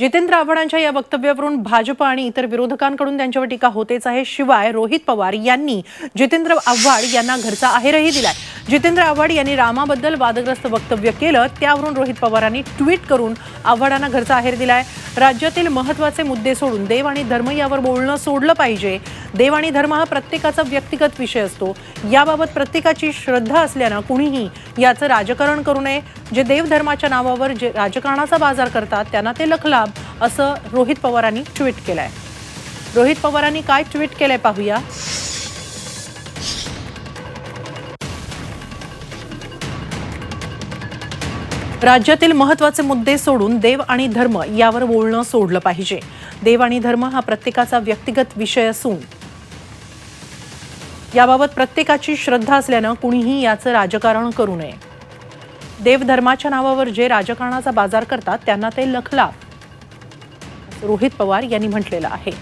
जितेंद्र आव्हाडांच्या या वक्तव्यावरून भाजप आणि इतर विरोधकांकडून त्यांच्यावर टीका होतेच आहे. शिवाय रोहित पवार यांनी जितेंद्र आव्हाड यांना घरचा आहेरही दिलाय. जितेंद्र आव्हाड यांनी रामाबद्दल वादग्रस्त वक्तव्य केलं त्यावरून रोहित पवारांनी ट्विट करून आव्हाडांना घरचा आहेर दिलाय. राज्यातील महत्त्वाचे मुद्दे सोडून देव आणि धर्म यावर बोलणं सोडलं पाहिजे. देव आणि धर्म हा प्रत्येकाचा व्यक्तिगत विषय असतो. याबाबत प्रत्येकाची श्रद्धा असल्यानं कुणीही याचं राजकारण करू नये. जे देवधर्माच्या नावावर जे राजकारणाचा बाजार करतात त्यांना ते लखलाभ असं रोहित पवारांनी ट्विट केलंय. रोहित पवारांनी काय ट्विट केलंय पाहूया. राज्यातील महत्त्वाचे मुद्दे सोडून देव आणि धर्म यावर बोलणं सोडलं पाहिजे. देव आणि धर्म हा प्रत्येकाचा व्यक्तिगत विषय असून याबाबत प्रत्येकाची श्रद्धा असल्यानं कुणीही याचं राजकारण करू नये. देवधर्माच्या नावावर जे राजकारणाचा बाजार करतात त्यांना ते लखला रोहित पवार यांनी म्हटलेलं आहे.